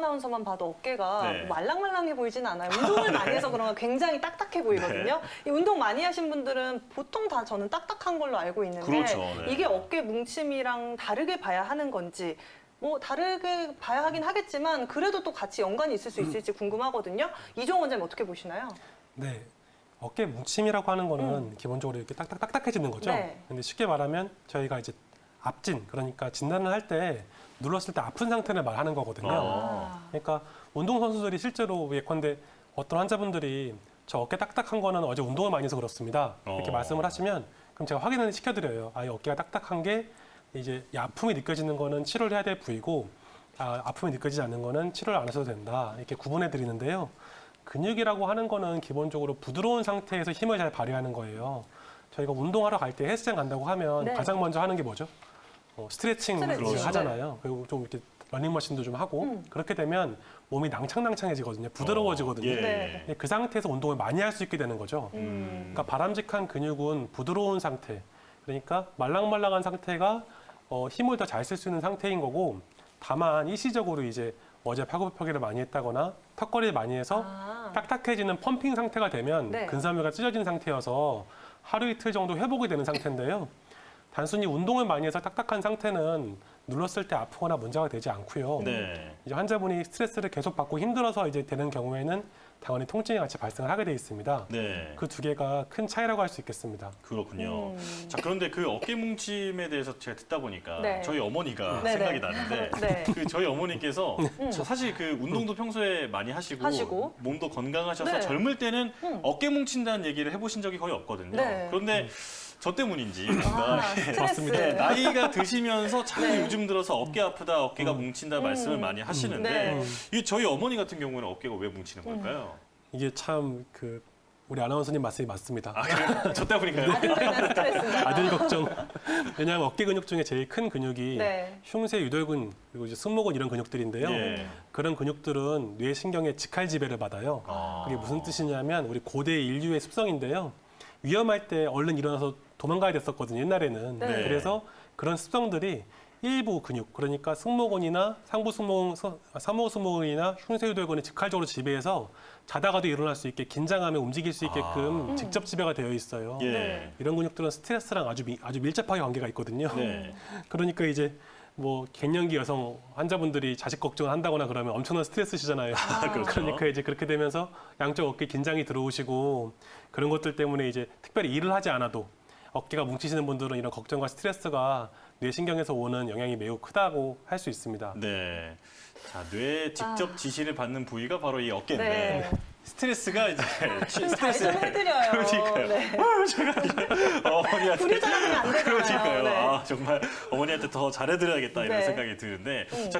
아나운서만 봐도 어깨가 네. 말랑말랑해 보이진 않아요. 운동을 많이 해서 그런가 굉장히 딱딱해 보이거든요. 네. 이 운동 많이 하신 분들은 보통 다 저는 딱딱한 걸로 알고 있는데 그렇죠, 네. 이게 어깨 뭉침이랑 다르게 봐야 하는 건지 뭐 다르게 봐야 하긴 하겠지만 그래도 또 같이 연관이 있을 수 있을지 궁금하거든요. 이종 원장님 어떻게 보시나요? 네. 어깨 뭉침이라고 하는 거는 기본적으로 이렇게 딱딱딱딱해지는 거죠. 음. 네. 근데 쉽게 말하면 저희가 이제 앞진 그러니까 진단을 할 때 눌렀을 때 아픈 상태를 말하는 거거든요. 아. 그러니까 운동 선수들이 실제로 예컨대 어떤 환자분들이 저 어깨 딱딱한 거는 어제 운동을 많이 해서 그렇습니다. 이렇게 어. 말씀을 하시면 그럼 제가 확인을 시켜드려요. 아, 이 어깨가 딱딱한 게 이제 이 아픔이 느껴지는 거는 치료를 해야 될 부위고 아, 아픔이 느껴지지 않는 거는 치료를 안 하셔도 된다. 이렇게 구분해 드리는데요. 근육이라고 하는 거는 기본적으로 부드러운 상태에서 힘을 잘 발휘하는 거예요. 저희가 운동하러 갈 때 헬스장 간다고 하면 네. 가장 먼저 하는 게 뭐죠? 어, 스트레칭 스트레칭. 하잖아요. 그리고 좀 이렇게 러닝머신도 좀 하고 음. 그렇게 되면 몸이 낭창낭창해지거든요. 부드러워지거든요. 예. 네. 그 상태에서 운동을 많이 할 수 있게 되는 거죠. 음. 그러니까 바람직한 근육은 부드러운 상태. 그러니까 말랑말랑한 상태가 어, 힘을 더 잘 쓸 수 있는 상태인 거고 다만 일시적으로 이제 어제 팔굽혀펴기를 많이 했다거나 턱걸이를 많이 해서 아. 딱딱해지는 펌핑 상태가 되면 네. 근섬유가 찢어진 상태여서 하루 이틀 정도 회복이 되는 상태인데요. 단순히 운동을 많이 해서 딱딱한 상태는 눌렀을 때 아프거나 문제가 되지 않고요. 네. 이제 환자분이 스트레스를 계속 받고 힘들어서 이제 되는 경우에는 당연히 통증이 같이 발생을 하게 돼 있습니다. 네. 그 두 개가 큰 차이라고 할 수 있겠습니다. 그렇군요. 음. 자 그런데 그 어깨 뭉침에 대해서 제가 듣다 보니까 네. 저희 어머니가 네, 생각이 네. 나는데 네. 그 저희 어머니께서 저 사실 그 운동도 평소에 많이 하시고, 하시고. 몸도 건강하셔서 네. 젊을 때는 음. 어깨 뭉친다는 얘기를 해보신 적이 거의 없거든요. 네. 그런데 저 때문인지 아, 뭔가 스트레스. 맞습니다. 네, 나이가 드시면서 자꾸 네. 요즘 들어서 어깨 아프다, 어깨가 음. 뭉친다 말씀을 음. 많이 하시는데 네. 음, 이게 저희 어머니 같은 경우는 어깨가 왜 뭉치는 음. 걸까요? 이게 참 그 우리 아나운서님 말씀이 맞습니다. 아, 그래요? 저 때문인가요? 스트레스인가? 아들 걱정. 왜냐하면 어깨 근육 중에 제일 큰 근육이 네. 흉쇄 유돌근 그리고 이제 승모근 이런 근육들인데요. 예. 그런 근육들은 뇌 신경의 직할 지배를 받아요. 아. 그게 무슨 뜻이냐면 우리 고대 인류의 습성인데요. 위험할 때 얼른 일어나서 도망가야 됐었거든요. 옛날에는. 네. 그래서 그런 습성들이 일부 근육, 그러니까 승모근이나 상부 승모근, 사모 승모근이나 흉쇄유돌근이 직할적으로 지배해서 자다가도 일어날 수 있게 긴장하며 움직일 수 있게끔 아. 직접 지배가 되어 있어요. 예. 네. 이런 근육들은 스트레스랑 아주 미, 아주 밀접하게 관계가 있거든요. 네. 그러니까 이제 뭐 갱년기 여성 환자분들이 자식 걱정을 한다거나 그러면 엄청난 스트레스시잖아요. 그렇죠. 그러니까 이제 그렇게 되면서 양쪽 어깨 긴장이 들어오시고 그런 것들 때문에 이제 특별히 일을 하지 않아도 어깨가 뭉치시는 분들은 이런 걱정과 스트레스가 뇌신경에서 오는 영향이 매우 크다고 할 수 있습니다. 네. 자, 뇌 직접 아. 지시를 받는 부위가 바로 이 어깨인데 네. 스트레스가 이제 좀 잘좀 해드려요. 그러니까요. 네. 어머니한테 부류자랑이 안 되잖아요. 그러니까요. 네. 아, 정말 어머니한테 더 잘해드려야겠다 이런 네. 생각이 드는데 음. 자,